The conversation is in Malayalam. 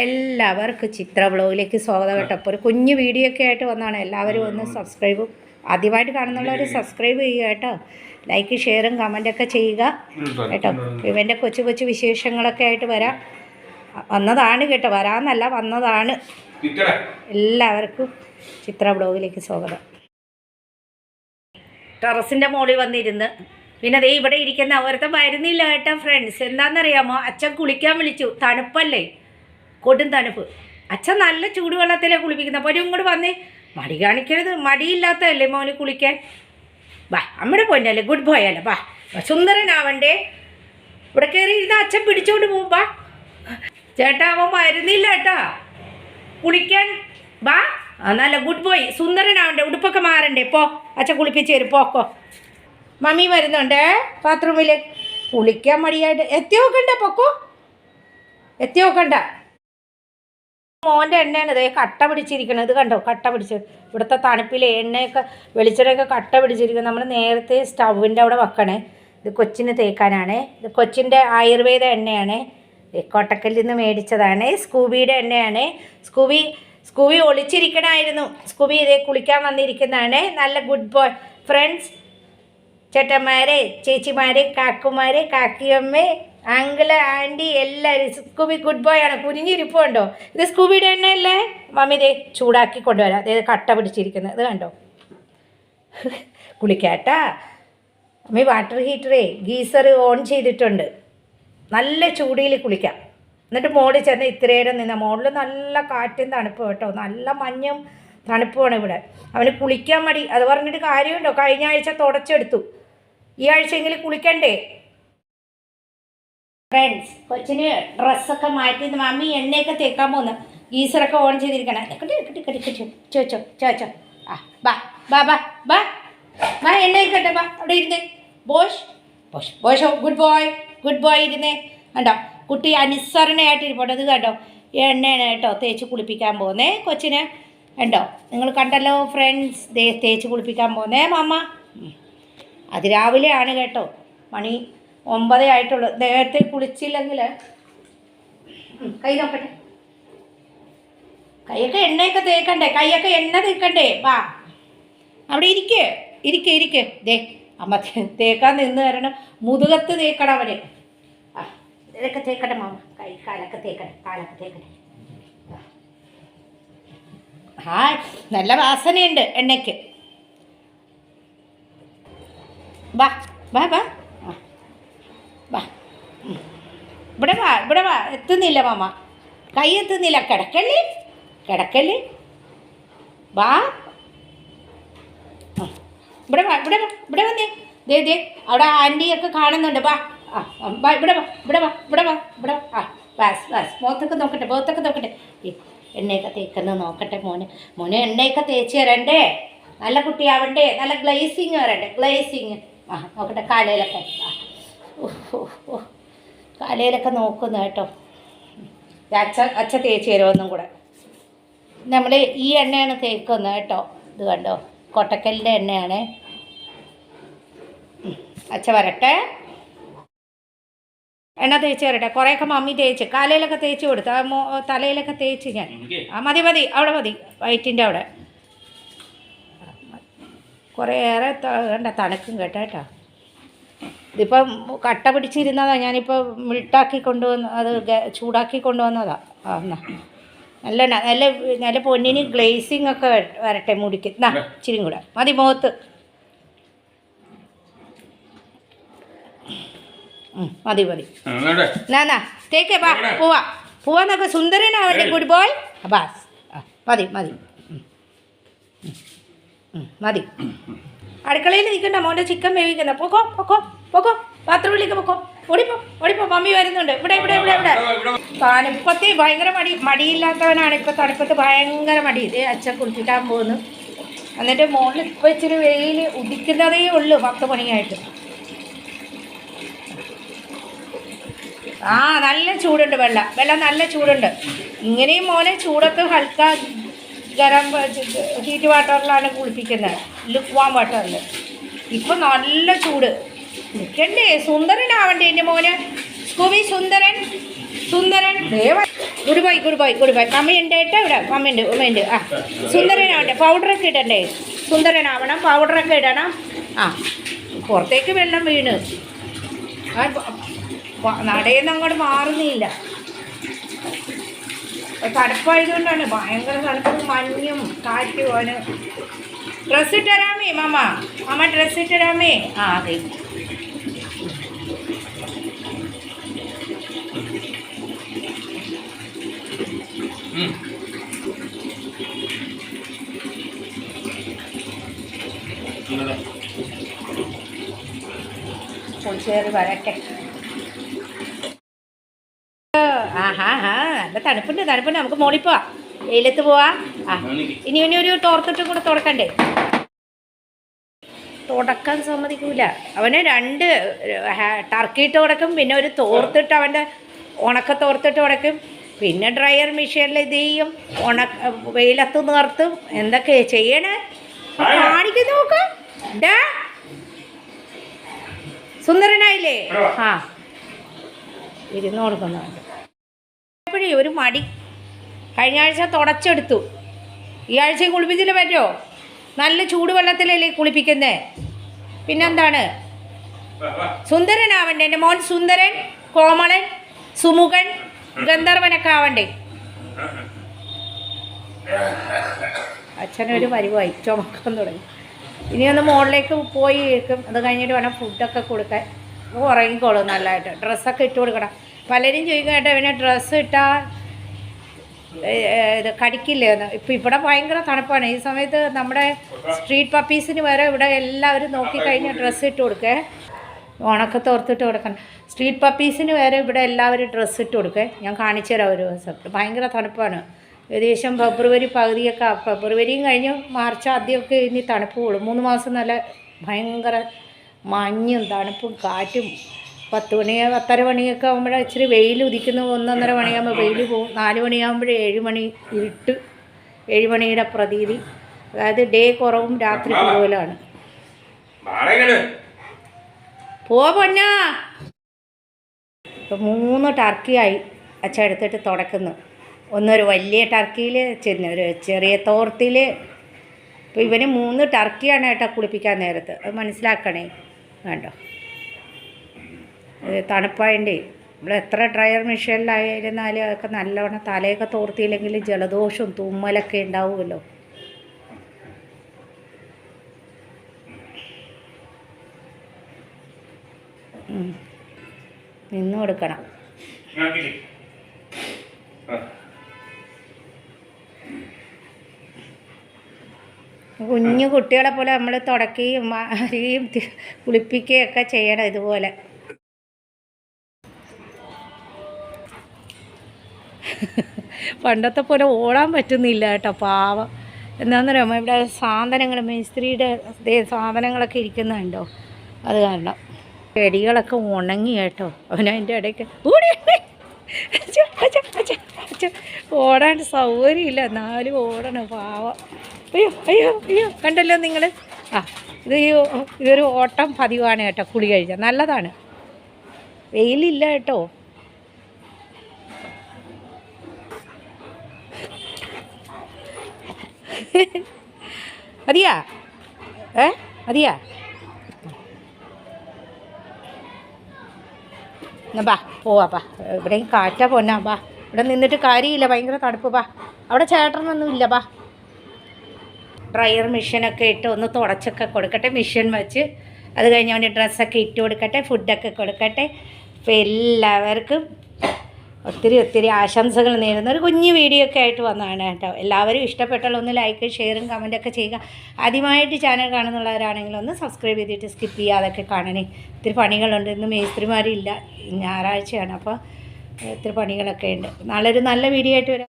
എല്ലാവർക്കും ചിത്ര ബ്ലോഗിലേക്ക് സ്വാഗതം കേട്ടോ. അപ്പോൾ ഒരു കുഞ്ഞു വീഡിയോ ഒക്കെ ആയിട്ട് വന്നതാണ് എല്ലാവരും ഒന്ന് സബ്സ്ക്രൈബ് ആദ്യമായിട്ട് കാണുന്നുള്ളവർ സബ്സ്ക്രൈബ് ചെയ്യുക കേട്ടോ. ലൈക്ക് ഷെയറും കമന്റൊക്കെ ചെയ്യുക കേട്ടോ. ഇവന്റെ കൊച്ചു കൊച്ചു വിശേഷങ്ങളൊക്കെ ആയിട്ട് വരാം. വന്നതാണ് കേട്ടോ. വരാമെന്നല്ല വന്നതാണ്. എല്ലാവർക്കും ചിത്ര ബ്ലോഗിലേക്ക് സ്വാഗതം. ടെറസിന്റെ മുകളിൽ വന്നിരുന്ന് പിന്നെ അതേ ഇവിടെ ഇരിക്കുന്ന അവരത്തെ വരുന്നില്ല കേട്ടോ ഫ്രണ്ട്സ് എന്താണെന്നറിയാമോ അച്ഛൻ കുളിക്കാൻ വിളിച്ചു. തണുപ്പല്ലേ? കൊടും തണുപ്പ്. അച്ഛൻ നല്ല ചൂടുവെള്ളത്തിലേ കുളിപ്പിക്കുന്നത്. അപ്പോൾ ഒരു ഇങ്ങോട്ട് വന്നേ. മടി കാണിക്കരുത്. മടിയില്ലാത്തതല്ലേ മോന് കുളിക്കാൻ? വാ അമ്മയുടെ പൊന്നല്ലേ. ഗുഡ് ബോയ് അല്ലേ. വാ സുന്ദരനാവണ്ടേ. ഇവിടെ കയറി ഇരുന്ന് അച്ഛൻ പിടിച്ചോണ്ട് പോകും വാ. ചേട്ടാ അവൻ വരുന്നില്ല കേട്ടാ കുളിക്കാൻ വാ. നല്ല ഗുഡ് ബോയ് സുന്ദരനാവണ്ടേ. ഉടുപ്പൊക്കെ മാറണ്ടേ. പോ. അച്ഛൻ കുളിപ്പിച്ച് തരും. പോക്കോ മമ്മി വരുന്നുണ്ടേ. ബാത്റൂമിൽ കുളിക്കാൻ മടിയായിട്ട്. എത്തി നോക്കണ്ട പൊക്കോ. എത്തി നോക്കണ്ട മോന്റെ എണ്ണയാണ് ഇതേ കട്ട പിടിച്ചിരിക്കണം ഇത് കണ്ടോ? കട്ട പിടിച്ച്. ഇവിടുത്തെ തണുപ്പിൽ എണ്ണയൊക്കെ വെളിച്ചെണ്ണയൊക്കെ കട്ട പിടിച്ചിരിക്കുന്നു നമ്മൾ നേരത്തെ സ്റ്റൗവിന്റെ അവിടെ വെക്കണേ. ഇത് കൊച്ചിന് തേക്കാനാണ്. ഇത് കൊച്ചിന്റെ ആയുർവേദ എണ്ണയാണ്. കോട്ടക്കല്ലിൽ നിന്ന് മേടിച്ചതാണ്. സ്കൂബിയുടെ എണ്ണയാണ്. സ്കൂബി സ്കൂബി ഒളിച്ചിരിക്കണമായിരുന്നു സ്കൂബി ഇതേ കുളിക്കാൻ വന്നിരിക്കുന്നതാണ്. നല്ല ഗുഡ് ബോയ്. ഫ്രണ്ട്സ് ചേട്ടന്മാരെ ചേച്ചിമാരെ കാക്കുമാരെ കാക്കിയമ്മേ അങ്കിൾ ആന്റി എല്ലാവരും സ്കൂബി ഗുഡ് ബോയ് ആണ്. കുനിഞ്ഞിരിപ്പുണ്ടോ? ഇത് സ്കൂബിയുടെ എണ്ണയല്ലേ മമ്മി ദേ ചൂടാക്കി കൊണ്ടുവരാം. അതായത് കട്ട പിടിച്ചിരിക്കുന്നത്. ഇത് കണ്ടോ? കുളിക്കാട്ടാ. മമ്മി വാട്ടർ ഹീറ്ററേ ഗീസർ ഓൺ ചെയ്തിട്ടുണ്ട്. നല്ല ചൂടിയിൽ കുളിക്കാം. എന്നിട്ട് മോളിൽ ചെന്ന് ഇത്രയേരം നിന്ന. മോളിൽ നല്ല കാറ്റും തണുപ്പും കേട്ടോ. നല്ല മഞ്ഞും തണുപ്പുമാണ് ഇവിടെ. അവന് കുളിക്കാൻ മടി. അത് പറഞ്ഞിട്ട് കാര്യമുണ്ടോ? കഴിഞ്ഞ ആഴ്ച തുടച്ചെടുത്തു. ഈ ആഴ്ചയെങ്കിലും കുളിക്കണ്ടേ? ഫ്രണ്ട്സ് കൊച്ചിന് ഡ്രസ്സൊക്കെ മാറ്റി മമ്മി എണ്ണയൊക്കെ തേക്കാൻ പോകുന്നു ഗീസറൊക്കെ ഓൺ ചെയ്തിരിക്കണം. കട്ടി കട്ടി കട്ടി കട്ടി. ചോച്ചോ ചോച്ചോ ആ ബാ ബാ ബാ ബാ. ബാ എണ്ണയൊക്കെ ഇട്ടെ ബാ അവിടെ ഇരുന്നേ. ബോഷ് ബോഷ് ബോഷോ ഗുഡ് ബോയ് ഗുഡ് ബോയ് ഇരുന്നേ. കണ്ടോ? കുട്ടി അനുസരണയായിട്ട് ഇരിപ്പോട്ടെ ഇത് കേട്ടോ എണ്ണയാണ് കേട്ടോ തേച്ച് കുളിപ്പിക്കാൻ പോകുന്നേ കൊച്ചിന്. കണ്ടോ? നിങ്ങൾ കണ്ടല്ലോ ഫ്രണ്ട്സ് തേച്ച് കുളിപ്പിക്കാൻ പോകുന്നേ മാമ. അതിരാവിലെയാണ് കേട്ടോ. മണി ഒമ്പതേ ആയിട്ടുള്ളൂ. നേരത്തെ കുളിച്ചില്ലെങ്കിൽ കൈ നോക്കട്ടെ. കൈയൊക്കെ എണ്ണയൊക്കെ തേക്കണ്ടേ? കൈയൊക്കെ എണ്ണ തേക്കണ്ടേ? വാ. അവിടെ ഇരിക്കേ. ഇരിക്കേ ഇരിക്കേ. ദേ അമ്മ തേക്കാൻ നിന്ന് തരണം മുതുകത്ത് തേക്കണം അവന്. ആ ഇതൊക്കെ തേക്കട്ടെ മാമ. കൈ കാലൊക്കെ തേക്കട്ടെ കാലൊക്കെ തേക്കട്ടെ. ആ. നല്ല വാസനയുണ്ട് എണ്ണയ്ക്ക്. വാ വാ വാ. ആ. വാ. ഇവിടെ വാ ഇവിടെ വാ. എത്തുന്നില്ല മാമ. കൈ എത്തുന്നില്ല. കിടക്കല്ലേ? കിടക്കല്ലേ? വാ. ഇവിടെ വാ ഇവിടെ വാ ഇവിടെ വന്നേ. ദേ ദേ അവിടെ ആന്റിയൊക്കെ കാണുന്നുണ്ട്. വാ. ആ വാ ഇവിടെ വാ ഇവിടെ വാ ഇവിടെ വാ ഇവിടെ ആ വാസ് വാസ്. മുഖത്തൊക്കെ നോക്കട്ടെ മുഖത്തൊക്കെ നോക്കട്ടെ. എണ്ണയൊക്കെ തേക്കുന്നത് നോക്കട്ടെ മോനെ. മോനെ എണ്ണയൊക്കെ തേച്ച് തരണ്ടേ? നല്ല കുട്ടിയാവണ്ടേ? നല്ല ഗ്ലേസിങ് വരണ്ടേ ഗ്ലേസിങ് ആ നോക്കട്ടെ കാലയിലൊക്കെ. കടയിലൊക്കെ. കാലയിലൊക്കെ നോക്കുന്നു കേട്ടോ. അച്ഛ അച്ഛ തേച്ച് തരുമൊന്നും കൂടെ? നമ്മൾ ഈ എണ്ണയാണ് തേക്കുന്നത് കേട്ടോ. ഇത് കണ്ടോ? കൊട്ടക്കലിന്റെ എണ്ണയാണ്. അച്ഛ വരട്ടെ. എണ്ണ തേച്ച് തരട്ടെ കുറേയൊക്കെ മമ്മി തേച്ച്. കാലയിലൊക്കെ തേച്ച് കൊടുത്തു. തലയിലൊക്കെ തേച്ച് ഞാൻ. ആ മതി മതി. അവിടെ മതി. വയറ്റിന്റെ അവിടെ. കുറേ ഏറെ ത- കണ്ട തണുക്കും കേട്ടോ കേട്ടോ ഇതിപ്പം കട്ട പിടിച്ചിരുന്നതാണ് ഞാനിപ്പോൾ മിൾട്ടാക്കി കൊണ്ടുവന്ന് അത് ചൂടാക്കി കൊണ്ടുവന്നതാണ് ആ എന്നാ. നല്ല നല്ല നല്ല പൊന്നിന് ഗ്ലേസിങ് ഒക്കെ വര- വരട്ടെ മുടിക്ക്. എന്നാ ഇച്ചിരി കൂടെ. മതി മുഖത്ത് മതി മതി. എന്നാ തേക്കേ പോവാ. പോവാന്നൊക്കെ സുന്ദരനാവട്ടെ ഗുഡ് ബോയ്. ബാസ്. ആ മതി മതി. മതി. അടുക്കളയിൽ നിൽക്കണ്ട മോന്റെ ചിക്കൻ വേവിക്കുന്ന പൊക്കോ പൊക്കോ പൊക്കോ. ബാത്റൂമിലേക്ക് പൊക്കോ. ഓടിപ്പോ ഓടിപ്പോ മമ്മി വരുന്നുണ്ട്. ഇവിടെ ഇവിടെ ഇവിടെ ഇവിടെ. തണുപ്പത്തി ഭയങ്കര മടി. മടിയില്ലാത്തവനാണ് ഇപ്പോൾ തണുപ്പത്ത് ഭയങ്കര മടി. ഇത് അച്ഛൻ കുളിച്ചിട്ടാൻ പോകുന്നു. എന്നിട്ട് മോളിൽ ഇപ്പോൾ ഇച്ചിരി വെയിൽ ഉദിക്കുന്നതേ ഉള്ളൂ പത്ത് മണിയായിട്ട്. ആ നല്ല ചൂടുണ്ട് വെള്ളം. വെള്ളം നല്ല ചൂടുണ്ട്. ഇങ്ങനെയും മോനെ ചൂടത്ത് ഹൽക്ക ഗരം ഹീറ്റ് വാട്ടറിലാണ് കുളിപ്പിക്കുന്നത്. ലുക്ക് വാം വാട്ടറിൽ ഇപ്പം നല്ല ചൂട്. നിൽക്കണ്ടേ സുന്ദരനാവണ്ടേ എന്റെ മോന്. സ്കൂബി സുന്ദരൻ സുന്ദരൻ. Good bye good bye good bye അമ്മയുണ്ട് ഏട്ടാ ഇവിടെ. അമ്മയുണ്ട് ഉമ്മയുണ്ട് ആ സുന്ദരനാവട്ടെ പൗഡറൊക്കെ ഇടണ്ടേ? സുന്ദരനാവണം. പൗഡറൊക്കെ ഇടണം. ആ പുറത്തേക്ക് വെള്ളം വീണ്. നടയിൽ നിന്ന് അങ്ങോട്ട് മാറുന്നില്ല. തണുപ്പായതുകൊണ്ടാണ് ഭയങ്കര തണുപ്പ് മഞ്ഞും കാറ്റും അവന് ഡ്രസ്സ് ഇട്ടരാമേ മാമ മാമ ഡ്രസ്സ് ഇട്ടരാമേ ആ അതെ വരട്ടെ ആഹാ ഹാ നല്ല തണുപ്പുണ്ട് തണുപ്പുണ്ട്. നമുക്ക് മോളിൽ പോവാം. വെയിലത്ത് പോവാ. ആ ഇനി ഇനി ഒരു തോർത്തിട്ടും കൂടെ തുടക്കണ്ടേ തുടക്കാൻ സമ്മതിക്കൂല. അവന് രണ്ട് ടർക്കിയിട്ട് തുടക്കും പിന്നെ ഒരു തോർത്തിട്ട് അവന്റെ ഉണക്ക തോർത്തിട്ട് തുടക്കും പിന്നെ ഡ്രയർ മെഷീനിൽ ഇത് ചെയ്യും. ഉണക്ക വെയിലത്ത് നിർത്തും. എന്തൊക്കെ ചെയ്യണേ? കാണിക്കുന്നു നോക്ക. സുന്ദരനായില്ലേ? ആ. ഇരുന്ന് കൊടുക്കുന്നുണ്ട് എപ്പോഴേ ഒരു മടി. കഴിഞ്ഞ ആഴ്ച തുടച്ചെടുത്തു. ഈ ആഴ്ച കുളിപ്പിച്ചില്ല പറ്റുമോ നല്ല ചൂടുവെള്ളത്തിലല്ലേ കുളിപ്പിക്കുന്നേ? പിന്നെന്താണ്? സുന്ദരനാവണ്ടേ എന്റെ മോൻ സുന്ദരൻ കോമളൻ സുമുഖൻ ഗന്ധർവനൊക്കെ ആവണ്ടേ? അച്ഛനൊരു പരിവായി ചുമക്കാൻ തുടങ്ങി. ഇനി ഒന്ന് മുകളിലേക്ക് പോയി ഇരിക്കും അത് കഴിഞ്ഞിട്ട് വേണം ഫുഡൊക്കെ കൊടുക്കാൻ. ഉറങ്ങിക്കോളും നല്ലതായിട്ട്. ഡ്രസ്സൊക്കെ ഇട്ട് കൊടുക്കണം. പലരും ചോദിക്കും കേട്ടോ പിന്നെ ഡ്രസ്സ് ഇട്ടാൽ ഇത് കടിക്കില്ലേ? എന്ന്. ഇപ്പം ഇവിടെ ഭയങ്കര തണുപ്പാണ്. ഈ സമയത്ത് നമ്മുടെ സ്ട്രീറ്റ് പപ്പീസിന് വരെ ഇവിടെ എല്ലാവരും നോക്കിക്കഴിഞ്ഞാൽ ഡ്രസ്സ് ഇട്ട് കൊടുക്കേ. ഉണക്ക തോർത്തിട്ട് കൊടുക്കണം. സ്ട്രീറ്റ് പപ്പീസിന് വരെ ഇവിടെ എല്ലാവരും ഡ്രസ്സ് ഇട്ട് കൊടുക്കേ. ഞാൻ കാണിച്ചു തരാം ഒരു ദിവസം. ഭയങ്കര തണുപ്പാണ്. ഏകദേശം ഫെബ്രുവരി പകുതിയൊക്കെ ഫെബ്രുവരിയും കഴിഞ്ഞ്. മാർച്ച് ആദ്യമൊക്കെ ഇനി തണുപ്പ് കൂടും. മൂന്ന് മാസം നല്ല ഭയങ്കര മഞ്ഞും തണുപ്പും കാറ്റും പത്ത് മണി പത്തര മണിയൊക്കെ ആകുമ്പോഴേ ഇച്ചിരി വെയിൽ ഉദിക്കുന്നു ഒന്നൊന്നര മണിയാകുമ്പോൾ വെയിൽ പോകും നാല് മണിയാകുമ്പോഴേ ഏഴ് മണി ഇരുട്ട് ഏഴ് മണിയുടെ പ്രതീതി. അതായത് ഡേ കുറവും രാത്രി കൂടുതലാണ്. പോ പൊന്നാ. മൂന്ന് ടർക്കിയായി അച്ഛ എടുത്തിട്ട് തുടക്കുന്നു. ഒന്നൊരു വലിയ ടർക്കിയിൽ ചെന്ന് ഒരു ചെറിയ തോർത്തിൽ ഇപ്പോൾ ഇവന് മൂന്ന് ടർക്കിയാണ് ഏട്ടാ കുളിപ്പിക്കാൻ നേരത്ത്. അത് മനസ്സിലാക്കണേ. വേണ്ടോ ഇത് തണുപ്പായണ്ടേ നമ്മൾ എത്ര ഡ്രയർ മെഷീനിലായിരുന്നാലും അതൊക്കെ നല്ലവണ്ണം തലയൊക്കെ തോർത്തിയില്ലെങ്കിൽ ജലദോഷവും തുമ്മലൊക്കെ ഉണ്ടാവുമല്ലോ. നിന്നു കൊടുക്കണം. കുഞ്ഞു കുട്ടികളെ പോലെ നമ്മൾ തുടക്കുകയും കുളിപ്പിക്കുകയൊക്കെ ചെയ്യണം ഇതുപോലെ. പണ്ടത്തെ പോലെ ഓടാൻ പറ്റുന്നില്ല കേട്ടോ പാവം. എന്താണെന്നറിയാമോ ഇവിടെ സാധനങ്ങൾ മേസ്ത്രിയുടെ സാധനങ്ങളൊക്കെ ഇരിക്കുന്നുണ്ടോ? അത് കാരണം. ചെടികളൊക്കെ ഉണങ്ങി കേട്ടോ. അവനതിന്റെ ഇടയ്ക്ക് ഓടി. ഓടാൻ സൗകര്യമില്ല എന്നാലും ഓടണം പാവം. അയ്യോ അയ്യോ അയ്യോ കണ്ടല്ലോ നിങ്ങൾ ആ ഇത് ഇതൊരു ഓട്ടം പതിവാണ് കേട്ടോ കുളി കഴിച്ചാൽ നല്ലതാണ്. വെയിലില്ല കേട്ടോ. മതിയാ? ഏ? മതിയാ? എന്നാ പോവാ ബാ. ഇവിടെയും കാറ്റാ പോന്നാ ബാ. ഇവിടെ നിന്നിട്ട് കാര്യമില്ല ഭയങ്കര തണുപ്പ് ബാ. അവിടെ ചേട്ടനൊന്നും ഇല്ല ബാ. ഡ്രയർ മെഷീനൊക്കെ ഇട്ട് ഒന്ന് തുടച്ചൊക്കെ കൊടുക്കട്ടെ മെഷീൻ വെച്ച്. അത് കഴിഞ്ഞ് അവന്റെ ഡ്രസ്സൊക്കെ ഇട്ട് കൊടുക്കട്ടെ ഫുഡൊക്കെ കൊടുക്കട്ടെ. അപ്പോൾ എല്ലാവർക്കും ഒത്തിരി ഒത്തിരി ആശംസകൾ നേരുന്ന. ഒരു കുഞ്ഞു വീഡിയോ ഒക്കെ ആയിട്ട് വന്നതാണ് കേട്ടോ. എല്ലാവരും ഇഷ്ടപ്പെട്ടാൽ ഒന്ന് ലൈക്ക് ഷെയറും കമന്റൊക്കെ ചെയ്യുക. ആദ്യമായിട്ട് ചാനൽ കാണുന്നുള്ളവരാണെങ്കിൽ ഒന്ന് സബ്സ്ക്രൈബ് ചെയ്തിട്ട് സ്കിപ്പ് ചെയ്യാതൊക്കെ കാണണേ. ഒത്തിരി പണികളുണ്ട്. ഇന്ന് മേസ്ത്രിമാരില്ല. ഞായറാഴ്ചയാണ്. അപ്പോൾ ഒത്തിരി പണികളൊക്കെ ഉണ്ട്. നാളെ ഒരു നല്ല വീഡിയോ ആയിട്ട് വരാം.